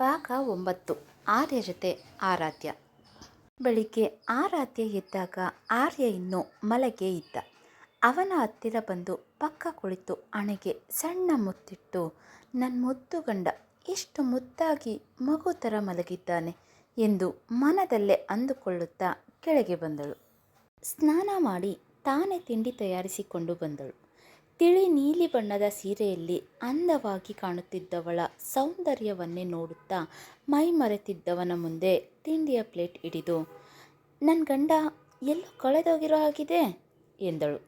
ಭಾಗ ಒಂಬತ್ತು. ಆರ್ಯ ಜೊತೆ ಆರಾಧ್ಯ. ಬೆಳಿಗ್ಗೆ ಆರಾಧ್ಯ ಎದ್ದಾಗ ಆರ್ಯ ಇನ್ನು ಮಲಗೆ ಇದ್ದ. ಅವನ ಹತ್ತಿರ ಬಂದು ಪಕ್ಕ ಕುಳಿತು ಹಣೆಗೆ ಸಣ್ಣ ಮುತ್ತಿಟ್ಟು ನನ್ನ ಮುದ್ದು ಗಂಡ ಇಷ್ಟು ಮುದ್ದಾಗಿ ಮಗು ಥರ ಮಲಗಿದ್ದಾನೆ ಎಂದು ಮನದಲ್ಲೇ ಅಂದುಕೊಳ್ಳುತ್ತಾ ಕೆಳಗೆ ಬಂದಳು. ಸ್ನಾನ ಮಾಡಿ ತಾನೇ ತಿಂಡಿ ತಯಾರಿಸಿಕೊಂಡು ಬಂದಳು. ತಿಳಿ ನೀಲಿ ಬಣ್ಣದ ಸೀರೆಯಲ್ಲಿ ಅಂದವಾಗಿ ಕಾಣುತ್ತಿದ್ದವಳ ಸೌಂದರ್ಯವನ್ನೇ ನೋಡುತ್ತಾ ಮೈ ಮರೆತಿದ್ದವನ ಮುಂದೆ ತಿಂಡಿಯ ಪ್ಲೇಟ್ ಹಿಡಿದು ನನ್ನ ಗಂಡ ಎಲ್ಲೋ ಕಳೆದೋಗಿರೋ ಹಾಗಿದೆ? ಎಂದಳು.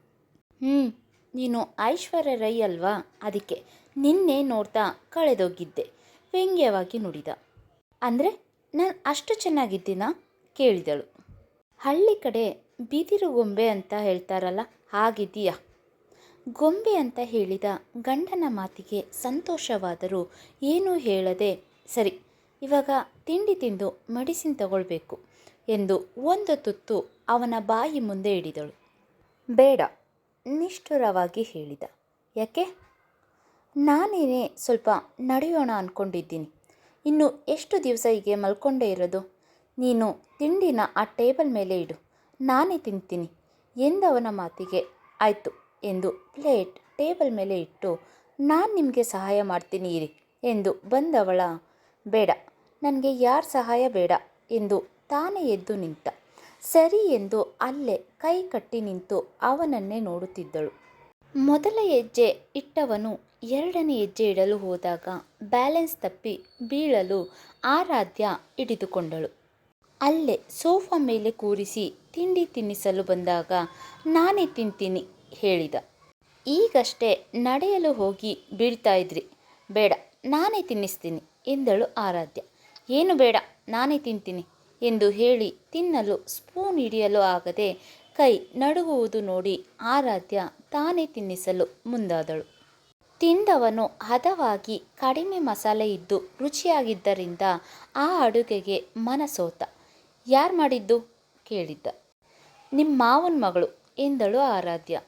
ಹ್ಞೂ ನೀನು ಐಶ್ವರ್ಯ ರೈ ಅಲ್ವಾ? ಅದಕ್ಕೆ ನಿನ್ನೆ ನೋಡ್ತಾ ಕಳೆದೋಗಿದ್ದೆ, ವ್ಯಂಗ್ಯವಾಗಿ ನುಡಿದ. ಅಂದರೆ ನಾನು ಅಷ್ಟು ಚೆನ್ನಾಗಿದ್ದೀನಾ? ಕೇಳಿದಳು. ಹಳ್ಳಿ ಕಡೆ ಬಿದಿರು ಗೊಂಬೆ ಅಂತ ಹೇಳ್ತಾರಲ್ಲ, ಹಾಗಿದ್ದೀಯಾ? ಗೊಂಬೆ ಅಂತ ಹೇಳಿದ ಗಂಡನ ಮಾತಿಗೆ ಸಂತೋಷವಾದರೂ ಏನೂ ಹೇಳದೆ, ಸರಿ, ಇವಾಗ ತಿಂಡಿ ತಿಂದು ಮೆಡಿಸಿನ್ ತಗೊಳ್ಬೇಕು ಎಂದು ಒಂದು ತುತ್ತು ಅವನ ಬಾಯಿ ಮುಂದೆ ಹಿಡಿದಳು. ಬೇಡ, ನಿಷ್ಠುರವಾಗಿ ಹೇಳಿದ. ಯಾಕೆ? ನಾನೇನೇ ಸ್ವಲ್ಪ ನಡೆಯೋಣ ಅಂದ್ಕೊಂಡಿದ್ದೀನಿ ಇನ್ನು ಎಷ್ಟು ದಿವಸ ಹೀಗೆ ಮಲ್ಕೊಂಡೇ ಇರೋದು? ನೀನು ತಿಂಡಿನ ಆ ಟೇಬಲ್ ಮೇಲೆ ಇಡು. ನಾನೇ ತಿಂತೀನಿ, ಎಂದವನ ಮಾತಿಗೆ ಆಯಿತು. ಎಂದು ಪ್ಲೇಟ್, ಟೇಬಲ್ ಮೇಲೆ ಇಟ್ಟು, ನಾನು ನಿಮಗೆ ಸಹಾಯ ಮಾಡ್ತೀನಿ ಇರಿ ಎಂದು ಬಂದವಳ. ಬೇಡ, ನನಗೆ ಯಾರ ಸಹಾಯ ಬೇಡ ಎಂದು ತಾನೇ ಎದ್ದು ನಿಂತ. ಸರಿ ಎಂದು ಅಲ್ಲೇ ಕೈ ಕಟ್ಟಿ ನಿಂತು ಅವನನ್ನೇ ನೋಡುತ್ತಿದ್ದಳು. ಮೊದಲ ಹೆಜ್ಜೆ ಇಟ್ಟವನು ಎರಡನೇ ಹೆಜ್ಜೆ ಇಡಲು ಹೋದಾಗ ಬ್ಯಾಲೆನ್ಸ್ ತಪ್ಪಿ ಬೀಳಲು ಆರಾಧ್ಯ ಹಿಡಿದುಕೊಂಡಳು. ಅಲ್ಲೇ ಸೋಫಾ ಮೇಲೆ ಕೂರಿಸಿ ತಿಂಡಿ ತಿನ್ನಿಸಲು ಬಂದಾಗ, ನಾನೇ ತಿಂತೀನಿ ಹೇಳಿದ. ಈಗಷ್ಟೇ ನಡೆಯಲು ಹೋಗಿ ಬೀಳ್ತಾ ಇದ್ರಿ. ಬೇಡ, ನಾನೇ ತಿನ್ನಿಸ್ತೀನಿ ಎಂದಳು ಆರಾಧ್ಯ. ಏನು ಬೇಡ, ನಾನೇ ತಿಂತೀನಿ ಎಂದು ಹೇಳಿ ತಿನ್ನಲು ಸ್ಪೂನ್ ಹಿಡಿಯಲು ಆಗದೆ ಕೈ ನಡುಗುವುದು ನೋಡಿ ಆರಾಧ್ಯ ತಾನೇ ತಿನ್ನಿಸಲು ಮುಂದಾದಳು. ತಿಂದವನು ಹದವಾಗಿ ಕಡಿಮೆ ಮಸಾಲೆ ಇದ್ದು ರುಚಿಯಾಗಿದ್ದರಿಂದ ಆ ಅಡುಗೆಗೆ ಮನಸೋತ. ಯಾರು ಮಾಡಿದ್ದು? ಕೇಳಿದ್ದ. ನಿಮ್ಮ ಮಾವನ ಮಗಳು ಎಂದಳು ಆರಾಧ್ಯ.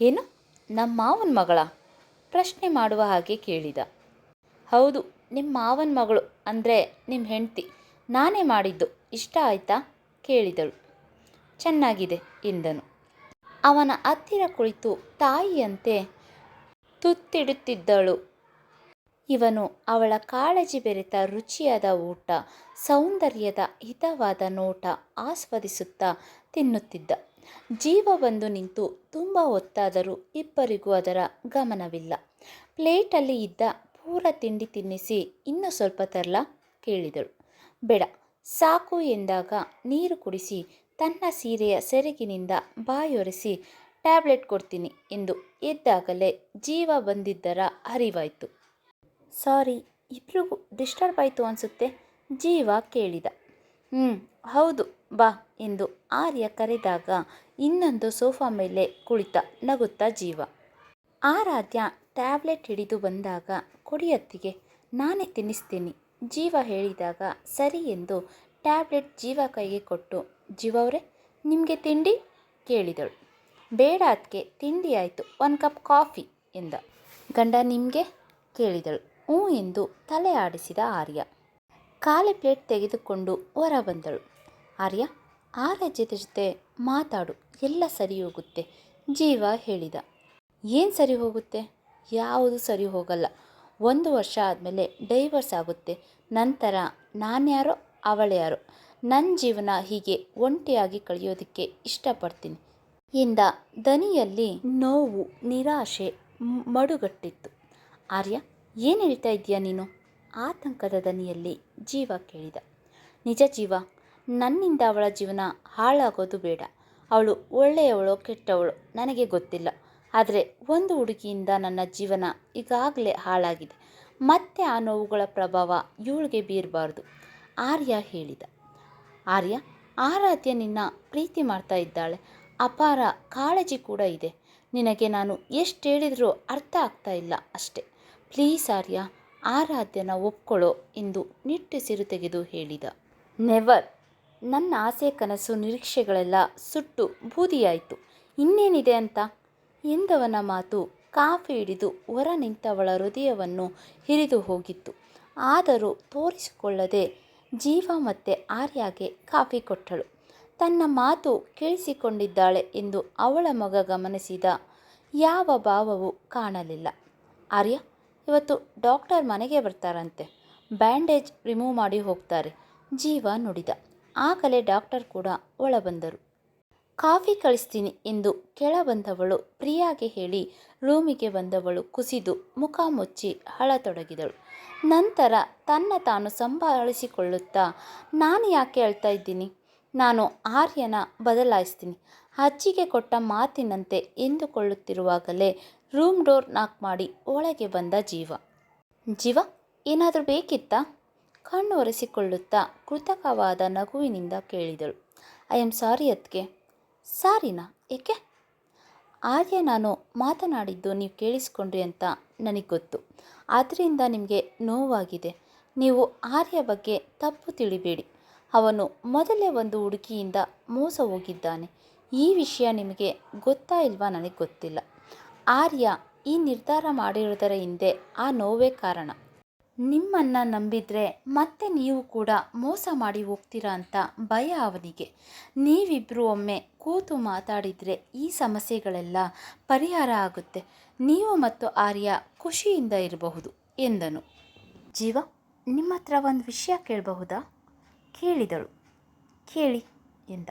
ಏನು? ನಮ್ಮ ಮಾವನ ಮಗಳ? ಪ್ರಶ್ನೆ ಮಾಡುವ ಹಾಗೆ ಕೇಳಿದ. ಹೌದು, ನಿಮ್ಮ ಮಾವನ ಮಗಳು ಅಂದರೆ ನಿಮ್ಮ ಹೆಂಡತಿ. ನಾನೇ ಮಾಡಿದ್ದು. ಇಷ್ಟ ಆಯ್ತಾ? ಕೇಳಿದಳು. ಚೆನ್ನಾಗಿದೆ, ಎಂದನು. ಅವನ ಹತ್ತಿರ ಕುಳಿತು ತಾಯಿಯಂತೆ ತುತ್ತಿಡುತ್ತಿದ್ದಳು. ಇವನು ಅವಳ ಕಾಳಜಿ ಬೆರೆತ ರುಚಿಯಾದ ಊಟ, ಸೌಂದರ್ಯದ ಹಿತವಾದ ನೋಟ ಆಸ್ವಾದಿಸುತ್ತಾ ತಿನ್ನುತ್ತಿದ್ದ. ಜೀವ ಬಂದು ನಿಂತು ತುಂಬ ಹೊತ್ತಾದರೂ ಇಬ್ಬರಿಗೂ ಅದರ ಗಮನವಿಲ್ಲ. ಪ್ಲೇಟಲ್ಲಿ ಇದ್ದ ಪೂರ ತಿಂಡಿ ತಿನ್ನಿಸಿ ಇನ್ನೂ ಸ್ವಲ್ಪ ತರಲ? ಕೇಳಿದಳು. ಬೇಡ, ಸಾಕು ಎಂದಾಗ ನೀರು ಕುಡಿಸಿ ತನ್ನ ಸೀರೆಯ ಸೆರಗಿನಿಂದ ಬಾಯೊರೆಸಿ ಟ್ಯಾಬ್ಲೆಟ್ ಕೊಡ್ತೀನಿ ಎಂದು ಎದ್ದಾಗಲೇ ಜೀವ ಬಂದಿದ್ದರ ಅರಿವಾಯಿತು. ಸಾರಿ, ಇಬ್ರಿಗೂ ಡಿಸ್ಟರ್ಬ್ ಆಯಿತು ಅನಿಸುತ್ತೆ? ಜೀವ ಕೇಳಿದ. ಹ್ಞೂ ಹೌದು ಬಾ ಎಂದು ಆರ್ಯ ಕರೆದಾಗ ಇನ್ನೊಂದು ಸೋಫಾ ಮೇಲೆ ಕುಳಿತ ನಗುತ್ತಾ ಜೀವ. ಆರಾಧ್ಯ ಟ್ಯಾಬ್ಲೆಟ್ ಹಿಡಿದು ಬಂದಾಗ ಕೊಡಿಯತ್ತಿಗೆ, ನಾನೇ ತಿನ್ನಿಸ್ತೀನಿ. ಜೀವ ಹೇಳಿದಾಗ, ಸರಿ ಎಂದು ಟ್ಯಾಬ್ಲೆಟ್ ಜೀವ ಕೈಗೆ ಕೊಟ್ಟು ಜೀವವ್ರೆ ನಿಮಗೆ ತಿಂಡಿ? ಕೇಳಿದಳು. ಬೇಡ ಅದಕ್ಕೆ ತಿಂಡಿ ಆಯಿತು, ಒಂದು ಕಪ್ ಕಾಫಿ ಎಂದ. ಗಂಡ, ನಿಮಗೆ? ಕೇಳಿದಳು. ಹ್ಞೂ ಎಂದು ತಲೆ ಆಡಿಸಿದ ಆರ್ಯ. ಖಾಲಿ ಪ್ಲೇಟ್ ತೆಗೆದುಕೊಂಡು ಹೊರ ಬಂದಳು. ಆರ್ಯ, ಆ ರಾಜ್ಯದ ಜೊತೆ ಮಾತಾಡು, ಎಲ್ಲ ಸರಿ ಹೋಗುತ್ತೆ, ಜೀವ ಹೇಳಿದ. ಏನು ಸರಿ ಹೋಗುತ್ತೆ? ಯಾವುದು ಸರಿ ಹೋಗಲ್ಲ. ಒಂದು ವರ್ಷ ಆದಮೇಲೆ ಡೈವರ್ಸ್ ಆಗುತ್ತೆ. ನಂತರ ನಾನ್ಯಾರೋ ಅವಳ್ಯಾರೋ ನನ್ನ ಜೀವನ ಹೀಗೆ ಒಂಟಿಯಾಗಿ ಕಳೆಯೋದಕ್ಕೆ ಇಷ್ಟಪಡ್ತೀನಿ. ಎಂದ ದನಿಯಲ್ಲಿ ನೋವು, ನಿರಾಶೆ ಮಡುಗಟ್ಟಿತ್ತು. ಆರ್ಯ, ಏನು ಹೇಳ್ತಾ ಇದೀಯ ನೀನು? ಆತಂಕದ ದನಿಯಲ್ಲಿ ಜೀವ ಕೇಳಿದ. ನಿಜ ಜೀವ ನನ್ನಿಂದ ಅವಳ ಜೀವನ ಹಾಳಾಗೋದು ಬೇಡ. ಅವಳು ಒಳ್ಳೆಯವಳೋ ಕೆಟ್ಟವಳೋ ನನಗೆ ಗೊತ್ತಿಲ್ಲ. ಆದರೆ ಒಂದು ಹುಡುಗಿಯಿಂದ ನನ್ನ ಜೀವನ ಈಗಾಗಲೇ ಹಾಳಾಗಿದೆ. ಮತ್ತೆ ಆ ನೋವುಗಳ ಪ್ರಭಾವ ಇವಳಿಗೆ ಬೀರಬಾರ್ದು. ಆರ್ಯ ಹೇಳಿದ. ಆರ್ಯ, ಆರಾಧ್ಯ ನಿನ್ನ ಪ್ರೀತಿ ಮಾಡ್ತಾ ಇದ್ದಾಳೆ. ಅಪಾರ ಕಾಳಜಿ ಕೂಡ ಇದೆ. ನಿನಗೆ ನಾನು ಎಷ್ಟು ಹೇಳಿದರೂ ಅರ್ಥ ಆಗ್ತಾ ಇಲ್ಲ ಅಷ್ಟೆ. ಪ್ಲೀಸ್ ಆರ್ಯ, ಆರಾಧ್ಯನ ಒಪ್ಕೊಳ್ಳೋ ಎಂದು ನಿಟ್ಟುಸಿರು ತೆಗೆದು ಹೇಳಿದ. ನೆವರ್. ನನ್ನ ಆಸೆ ಕನಸು ನಿರೀಕ್ಷೆಗಳೆಲ್ಲ ಸುಟ್ಟು ಬೂದಿಯಾಯಿತು. ಇನ್ನೇನಿದೆ ಅಂತ? ಎಂದವನ ಮಾತು ಕಾಫಿ ಹಿಡಿದು ಹೊರ ನಿಂತವಳ ಹೃದಯವನ್ನು ಹಿರಿದು ಹೋಗಿತ್ತು. ಆದರೂ ತೋರಿಸಿಕೊಳ್ಳದೆ ಜೀವ ಮತ್ತೆ ಆರ್ಯಾಗೆ ಕಾಫಿ ಕೊಟ್ಟಳು. ತನ್ನ ಮಾತು ಕೇಳಿಸಿಕೊಂಡಿದ್ದಾಳೆ ಎಂದು ಅವಳ ಮಗ ಗಮನಿಸಿದ ಯಾವ ಭಾವವೂ ಕಾಣಲಿಲ್ಲ. ಆರ್ಯ, ಇವತ್ತು ಡಾಕ್ಟರ್ ಮನೆಗೆ ಬರ್ತಾರಂತೆ. ಬ್ಯಾಂಡೇಜ್ ರಿಮೂವ್ ಮಾಡಿ ಹೋಗ್ತಾರೆ. ಜೀವ ನುಡಿದ. ಆಗಲೇ ಡಾಕ್ಟರ್ ಕೂಡ ಒಳಬಂದರು. ಕಾಫಿ ಕಳಿಸ್ತೀನಿ ಎಂದು ಕೆಳ ಬಂದವಳು ಪ್ರಿಯಾಗೆ ಹೇಳಿ ರೂಮಿಗೆ ಬಂದವಳು ಕುಸಿದು ಮುಖ ಮುಚ್ಚಿ ಹಳತೊಡಗಿದಳು ನಂತರ ತನ್ನ ತಾನು ಸಂಭಾಳಿಸಿಕೊಳ್ಳುತ್ತಾ, ನಾನು ಯಾಕೆ ಹೇಳ್ತಾ ಇದ್ದೀನಿ? ನಾನು ಆರ್ಯನ ಬದಲಾಯಿಸ್ತೀನಿ. ಅಜ್ಜಿಗೆ ಕೊಟ್ಟ ಮಾತಿನಂತೆ ಎಂದುಕೊಳ್ಳುತ್ತಿರುವಾಗಲೇ ರೂಮ್ ಡೋರ್ ನಾಕ್ ಮಾಡಿ ಒಳಗೆ ಬಂದ ಜೀವ. ಜೀವ? ಏನಾದರೂ ಬೇಕಿತ್ತಾ? ಕಣ್ಣು ಒರೆಸಿಕೊಳ್ಳುತ್ತಾ ಕೃತಕವಾದ ನಗುವಿನಿಂದ ಕೇಳಿದಳು. ಐ ಆಮ್ ಸಾರಿ ಅದಕ್ಕೆ ಸಾರಿನಾ? ಏಕೆ? ಆರ್ಯ ನಾನು ಮಾತನಾಡಿದ್ದು ನೀವು ಕೇಳಿಸ್ಕೊಂಡ್ರಿ ಅಂತ ನನಗೆ ಗೊತ್ತು. ಆದ್ದರಿಂದ ನಿಮಗೆ ನೋವಾಗಿದೆ. ನೀವು ಆರ್ಯ ಬಗ್ಗೆ ತಪ್ಪು ತಿಳಿಬೇಡಿ. ಅವನು ಮೊದಲೇ ಒಂದು ಹುಡುಗಿಯಿಂದ ಮೋಸ ಹೋಗಿದ್ದಾನೆ. ಈ ವಿಷಯ ನಿಮಗೆ ಗೊತ್ತಾ ಇಲ್ವಾ ನನಗೆ ಗೊತ್ತಿಲ್ಲ. ಆರ್ಯ ಈ ನಿರ್ಧಾರ ಮಾಡಿರುವುದರ ಹಿಂದೆ ಆ ನೋವೇ ಕಾರಣ. ನಿಮ್ಮನ್ನು ನಂಬಿದರೆ ಮತ್ತೆ ನೀವು ಕೂಡ ಮೋಸ ಮಾಡಿ ಹೋಗ್ತೀರಾ ಅಂತ ಭಯ ಅವನಿಗೆ. ನೀವಿಬ್ಬರು ಒಮ್ಮೆ ಕೂತು ಮಾತಾಡಿದರೆ ಈ ಸಮಸ್ಯೆಗಳೆಲ್ಲ ಪರಿಹಾರ ಆಗುತ್ತೆ. ನೀವು ಮತ್ತು ಆರ್ಯ ಖುಷಿಯಿಂದ ಇರಬಹುದು, ಎಂದನು. ಜೀವ ನಿಮ್ಮ ಹತ್ರ ಒಂದು ವಿಷಯ ಕೇಳಬಹುದಾ? ಕೇಳಿದಳು. ಕೇಳಿ, ಎಂದ.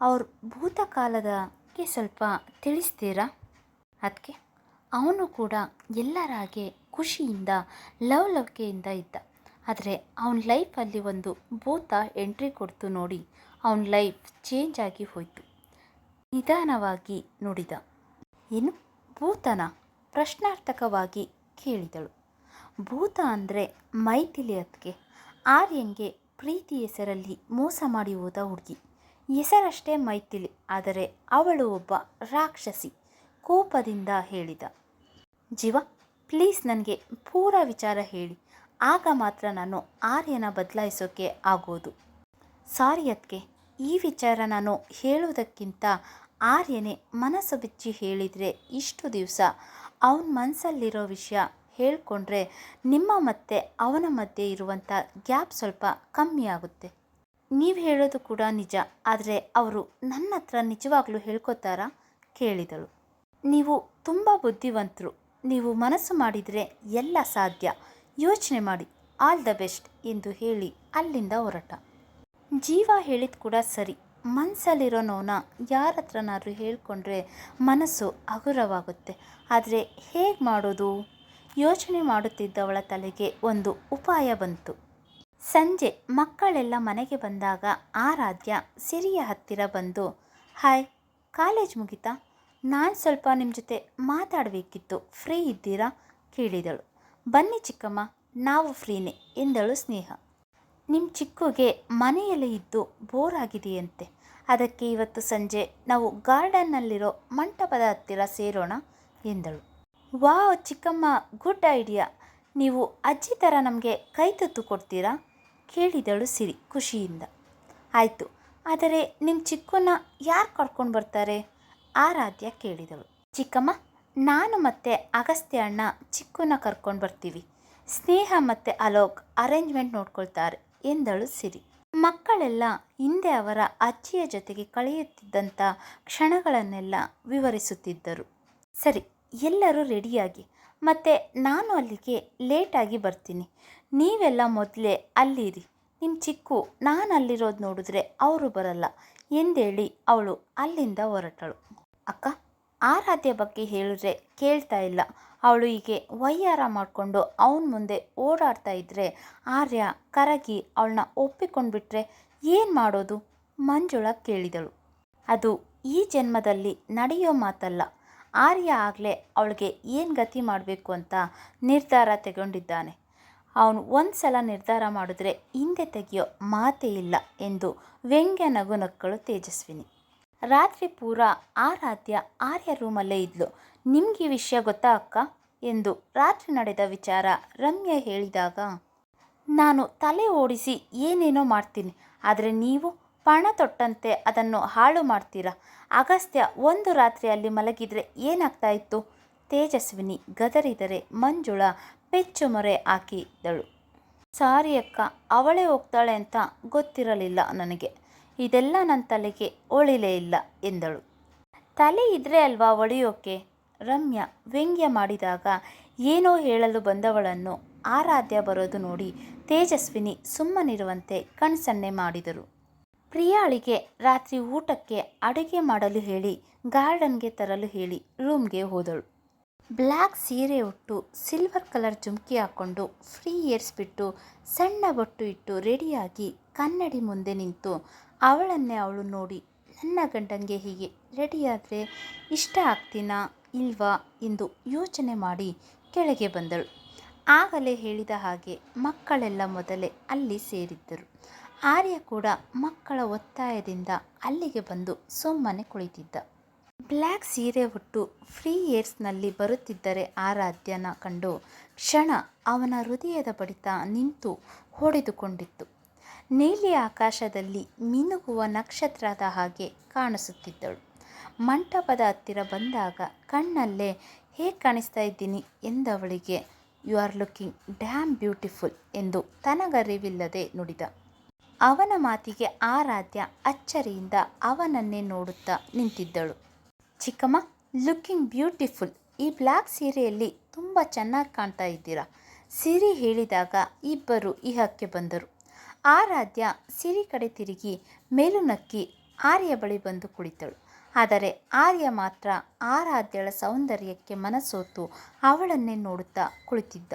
ಅವ್ರ ಭೂತಕಾಲದಕ್ಕೆ ಸ್ವಲ್ಪ ತಿಳಿಸ್ತೀರಾ? ಅದಕ್ಕೆ ಅವನು ಕೂಡ ಎಲ್ಲರಾಗೆ ಖುಷಿಯಿಂದ, ಲವ್ ಲವ್ಕೆಯಿಂದ ಇದ್ದ. ಆದರೆ ಅವನ ಲೈಫಲ್ಲಿ ಒಂದು ಭೂತ ಎಂಟ್ರಿ ಕೊಡ್ತು ನೋಡಿ ಅವನ ಲೈಫ್ ಚೇಂಜ್ ಆಗಿ ಹೋಯಿತು. ನಿಧಾನವಾಗಿ ನುಡಿದ. ಏನು? ಭೂತನ? ಪ್ರಶ್ನಾರ್ಥಕವಾಗಿ ಕೇಳಿದಳು. ಭೂತ ಅಂದರೆ ಅದಕ್ಕೆ ಆರ್ಯಂಗೆ ಪ್ರೀತಿ ಹೆಸರಲ್ಲಿ ಮೋಸ ಮಾಡಿ ಹೋದ ಹುಡುಗಿ. ಹೆಸರಷ್ಟೇ ಮೈಥಿಲಿ, ಆದರೆ ಅವಳು ಒಬ್ಬ ರಾಕ್ಷಸಿ, ಕೋಪದಿಂದ ಹೇಳಿದ. ಜೀವ ಪ್ಲೀಸ್ ನನಗೆ ಪೂರ ವಿಚಾರ ಹೇಳಿ. ಆಗ ಮಾತ್ರ ನಾನು ಆರ್ಯನ ಬದಲಾಯಿಸೋಕೆ ಆಗೋದು. ಸಾರಿ ಅದಕ್ಕೆ ಈ ವಿಚಾರ ನಾನು ಹೇಳೋದಕ್ಕಿಂತ ಆರ್ಯನೇ ಮನಸ್ಸು ಬಿಚ್ಚಿ ಹೇಳಿದರೆ ಇಷ್ಟು ದಿವಸ ಅವನ ಮನಸ್ಸಲ್ಲಿರೋ ವಿಷಯ ಹೇಳ್ಕೊಂಡ್ರೆ ನಿಮ್ಮ ಮತ್ತೆ ಅವನ ಮಧ್ಯೆ ಇರುವಂಥ ಗ್ಯಾಪ್ ಸ್ವಲ್ಪ ಕಮ್ಮಿ ಆಗುತ್ತೆ. ನೀವು ಹೇಳೋದು ಕೂಡ ನಿಜ, ಆದರೆ ಅವರು ನನ್ನ ಹತ್ರ ನಿಜವಾಗ್ಲೂ ಹೇಳ್ಕೊತಾರಾ? ಕೇಳಿದಳು. ನೀವು ತುಂಬ ಬುದ್ಧಿವಂತರು. ನೀವು ಮನಸ್ಸು ಮಾಡಿದರೆ ಎಲ್ಲ ಸಾಧ್ಯ. ಯೋಚನೆ ಮಾಡಿ. ಆಲ್ ದ ಬೆಸ್ಟ್ ಎಂದು ಹೇಳಿ ಅಲ್ಲಿಂದ ಹೊರಟ. ಜೀವ ಹೇಳಿದ ಕೂಡ ಸರಿ. ಮನಸ್ಸಲ್ಲಿರೋ ಯಾರ ಹತ್ರನಾದ್ರೂ ಹೇಳಿಕೊಂಡ್ರೆ ಮನಸ್ಸು ಹಗುರವಾಗುತ್ತೆ. ಆದರೆ ಹೇಗೆ ಮಾಡೋದು? ಯೋಚನೆ ಮಾಡುತ್ತಿದ್ದವಳ ತಲೆಗೆ ಒಂದು ಉಪಾಯ ಬಂತು. ಸಂಜೆ ಮಕ್ಕಳೆಲ್ಲ ಮನೆಗೆ ಬಂದಾಗ ಆರಾಧ್ಯ ಸಿರಿಯ ಹತ್ತಿರ ಬಂದು, ಹಾಯ್, ಕಾಲೇಜ್ ಮುಗಿತಾ? ನಾನು ಸ್ವಲ್ಪ ನಿಮ್ಮ ಜೊತೆ ಮಾತಾಡಬೇಕಿತ್ತು. ಫ್ರೀ ಇದ್ದೀರಾ? ಕೇಳಿದಳು. ಬನ್ನಿ ಚಿಕ್ಕಮ್ಮ, ನಾವು ಫ್ರೀನೇ ಎಂದಳು ಸ್ನೇಹ. ನಿಮ್ಮ ಚಿಕ್ಕುಗೆ ಮನೆಯಲ್ಲೇ ಇದ್ದು ಬೋರ್ ಆಗಿದೆಯಂತೆ. ಅದಕ್ಕೆ ಇವತ್ತು ಸಂಜೆ ನಾವು ಗಾರ್ಡನ್ನಲ್ಲಿರೋ ಮಂಟಪದ ಹತ್ತಿರ ಸೇರೋಣ ಎಂದಳು. ವಾವ್ ಚಿಕ್ಕಮ್ಮ, ಗುಡ್ ಐಡಿಯಾ. ನೀವು ಅಜ್ಜಿ ಥರ ನಮಗೆ ಕೈ ತುತ್ತು ಕೊಡ್ತೀರಾ? ಕೇಳಿದಳು ಸಿರಿ ಖುಷಿಯಿಂದ. ಆಯಿತು, ಆದರೆ ನಿಮ್ಮ ಚಿಕ್ಕನ್ನ ಯಾರು ಕರ್ಕೊಂಡು ಬರ್ತಾರೆ? ಆರಾಧ್ಯ ಕೇಳಿದಳು. ಚಿಕ್ಕಮ್ಮ, ನಾನು ಮತ್ತೆ ಅಗಸ್ತ್ಯ ಅಣ್ಣ ಚಿಕ್ಕನ್ನ ಕರ್ಕೊಂಡು ಬರ್ತೀವಿ. ಸ್ನೇಹ ಮತ್ತು ಅಲೋಕ್ ಅರೇಂಜ್ಮೆಂಟ್ ನೋಡ್ಕೊಳ್ತಾರೆ ಎಂದಳು ಸಿರಿ. ಮಕ್ಕಳೆಲ್ಲ ಹಿಂದೆ ಅವರ ಅಜ್ಜಿಯ ಜೊತೆಗೆ ಕಳೆಯುತ್ತಿದ್ದಂಥ ಕ್ಷಣಗಳನ್ನೆಲ್ಲ ವಿವರಿಸುತ್ತಿದ್ದರು. ಸರಿ, ಎಲ್ಲರೂ ರೆಡಿಯಾಗಿ, ಮತ್ತು ನಾನು ಅಲ್ಲಿಗೆ ಲೇಟಾಗಿ ಬರ್ತೀನಿ. ನೀವೆಲ್ಲ ಮೊದಲೇ ಅಲ್ಲಿರಿ. ನಿಮ್ಮ ಚಿಕ್ಕು ನಾನು ಅಲ್ಲಿರೋದು ನೋಡಿದ್ರೆ ಅವರು ಬರಲ್ಲ ಎಂದೇಳಿ ಅವಳು ಅಲ್ಲಿಂದ ಹೊರಟಳು. ಅಕ್ಕ, ಆರಾಧ್ಯ ಬಗ್ಗೆ ಹೇಳಿದ್ರೆ ಕೇಳ್ತಾ ಇಲ್ಲ. ಅವಳು ಹೀಗೆ ವೈಯಾರ ಮಾಡಿಕೊಂಡು ಅವನ ಮುಂದೆ ಓಡಾಡ್ತಾ ಇದ್ದರೆ ಆರ್ಯ ಕರಗಿ ಅವಳನ್ನ ಒಪ್ಪಿಕೊಂಡ್ಬಿಟ್ರೆ ಏನು ಮಾಡೋದು? ಮಂಜುಳ ಕೇಳಿದಳು. ಅದು ಈ ಜನ್ಮದಲ್ಲಿ ನಡೆಯೋ ಮಾತಲ್ಲ. ಆರ್ಯ ಆಗಲೇ ಅವಳಿಗೆ ಏನು ಗತಿ ಮಾಡಬೇಕು ಅಂತ ನಿರ್ಧಾರ ತಗೊಂಡಿದ್ದಾನೆ. ಅವನು ಒಂದು ಸಲ ನಿರ್ಧಾರ ಮಾಡಿದ್ರೆ ಹಿಂದೆ ತೆಗೆಯೋ ಮಾತೇ ಇಲ್ಲ ಎಂದು ವ್ಯಂಗ್ಯ ನಗು ನಕ್ಕಳು ತೇಜಸ್ವಿನಿ. ರಾತ್ರಿ ಪೂರ ಆರಾಧ್ಯ ಆರ್ಯ ರೂಮಲ್ಲೇ ಇದ್ಲು. ನಿಮ್ಗೆ ಈ ವಿಷಯ ಗೊತ್ತಾ ಅಕ್ಕ? ಎಂದು ರಾತ್ರಿ ನಡೆದ ವಿಚಾರ ರಮ್ಯ ಹೇಳಿದಾಗ, ನಾನು ತಲೆ ಓಡಿಸಿ ಏನೇನೋ ಮಾಡ್ತೀನಿ, ಆದರೆ ನೀವು ಪಣ ತೊಟ್ಟಂತೆ ಅದನ್ನು ಹಾಳು ಮಾಡ್ತೀರಾ? ಅಗಸ್ತ್ಯ ಒಂದು ರಾತ್ರಿ ಅಲ್ಲಿ ಮಲಗಿದರೆ ಏನಾಗ್ತಾ ಇತ್ತು? ತೇಜಸ್ವಿನಿ ಗದರಿದರೆ ಮಂಜುಳ ಪೆಚ್ಚು ಮೊರೆ ಹಾಕಿದ್ದಳು ಸಾರಿ ಅಕ್ಕ, ಅವಳೇ ಹೋಗ್ತಾಳೆ ಅಂತ ಗೊತ್ತಿರಲಿಲ್ಲ ನನಗೆ. ಇದೆಲ್ಲ ನನ್ನ ತಲೆಗೆ ಒಳಿಲೇ ಇಲ್ಲ ಎಂದಳು. ತಲೆ ಇದ್ರೆ ಅಲ್ವಾ ಒಳಿಯೋಕೆ ರಮ್ಯ ವ್ಯಂಗ್ಯ ಮಾಡಿದಾಗ ಏನೋ ಹೇಳಲು ಬಂದವಳನ್ನು ಆರಾಧ್ಯ ಬರೋದು ನೋಡಿ ತೇಜಸ್ವಿನಿ ಸುಮ್ಮನಿರುವಂತೆ ಕಣ್ಸನ್ನೆ ಮಾಡಿದರು. ಪ್ರಿಯಾಳಿಗೆ ರಾತ್ರಿ ಊಟಕ್ಕೆ ಅಡುಗೆ ಮಾಡಲು ಹೇಳಿ, ಗಾರ್ಡನ್ಗೆ ತರಲು ಹೇಳಿ ರೂಮ್ಗೆ ಹೋದಳು. ಬ್ಲ್ಯಾಕ್ ಸೀರೆ ಉಟ್ಟು ಸಿಲ್ವರ್ ಕಲರ್ ಜುಮ್ಕಿ ಹಾಕ್ಕೊಂಡು ಫ್ರೀ ಏರ್ಸ್ ಬಿಟ್ಟು ಸಣ್ಣ ಬೊಟ್ಟು ಇಟ್ಟು ರೆಡಿಯಾಗಿ ಕನ್ನಡಿ ಮುಂದೆ ನಿಂತು ಅವಳನ್ನೇ ಅವಳು ನೋಡಿ, ನನ್ನ ಗಂಡಂಗೆ ಹೀಗೆ ರೆಡಿಯಾದರೆ ಇಷ್ಟ ಆಗ್ತೀನಾ ಇಲ್ವಾ? ಎಂದು ಯೋಚನೆ ಮಾಡಿ ಕೆಳಗೆ ಬಂದಳು. ಆಗಲೇ ಹೇಳಿದ ಹಾಗೆ ಮಕ್ಕಳೆಲ್ಲ ಮೊದಲೇ ಅಲ್ಲಿ ಸೇರಿದ್ದರು. ಆರ್ಯ ಕೂಡ ಮಕ್ಕಳ ಒತ್ತಾಯದಿಂದ ಅಲ್ಲಿಗೆ ಬಂದು ಸುಮ್ಮನೆ ಕುಳಿತಿದ್ದ. ಬ್ಲ್ಯಾಕ್ ಸೀರೆ ಉಟ್ಟು ಫ್ರೀ ಏರ್ಸ್ನಲ್ಲಿ ಬರುತ್ತಿದ್ದರೆ ಆರಾಧ್ಯನ ಕಂಡು ಕ್ಷಣ ಅವನ ಹೃದಯದ ಬಡಿತ ನಿಂತು ಹೊಡೆದುಕೊಂಡಿತ್ತು. ನೀಲಿ ಆಕಾಶದಲ್ಲಿ ಮಿನುಗುವ ನಕ್ಷತ್ರದ ಹಾಗೆ ಕಾಣಿಸುತ್ತಿದ್ದಳು. ಮಂಟಪದ ಹತ್ತಿರ ಬಂದಾಗ ಕಣ್ಣಲ್ಲೇ ಹೇಗೆ ಕಾಣಿಸ್ತಾ ಇದ್ದೀನಿ ಎಂದವಳಿಗೆ you are looking damn beautiful ಎಂದು ತನಗರಿವಿಲ್ಲದೆ ನುಡಿದ. ಅವನ ಮಾತಿಗೆ ಆರಾಧ್ಯ ಅಚ್ಚರಿಯಿಂದ ಅವನನ್ನೇ ನೋಡುತ್ತಾ ನಿಂತಿದ್ದಳು. ಚಿಕ್ಕಮ್ಮ ಲುಕಿಂಗ್ ಬ್ಯೂಟಿಫುಲ್ ಈ ಬ್ಲ್ಯಾಕ್ ಸೀರೆಯಲ್ಲಿ ತುಂಬ ಚೆನ್ನಾಗಿ ಕಾಣ್ತಾ ಇದ್ದೀರಾ? ಸಿರಿ ಹೇಳಿದಾಗ ಇಬ್ಬರು ಇಹಕ್ಕೆ ಬಂದರು. ಆರಾಧ್ಯ ಸಿರಿ ಕಡೆ ತಿರುಗಿ ಮೇಲು ನಕ್ಕಿ ಆರ್ಯ ಬಳಿ ಬಂದು ಕುಳಿತಳು. ಆದರೆ ಆರ್ಯ ಮಾತ್ರ ಆರಾಧ್ಯಳ ಸೌಂದರ್ಯಕ್ಕೆ ಮನಸೋತು ಅವಳನ್ನೇ ನೋಡುತ್ತಾ ಕುಳಿತಿದ್ದ.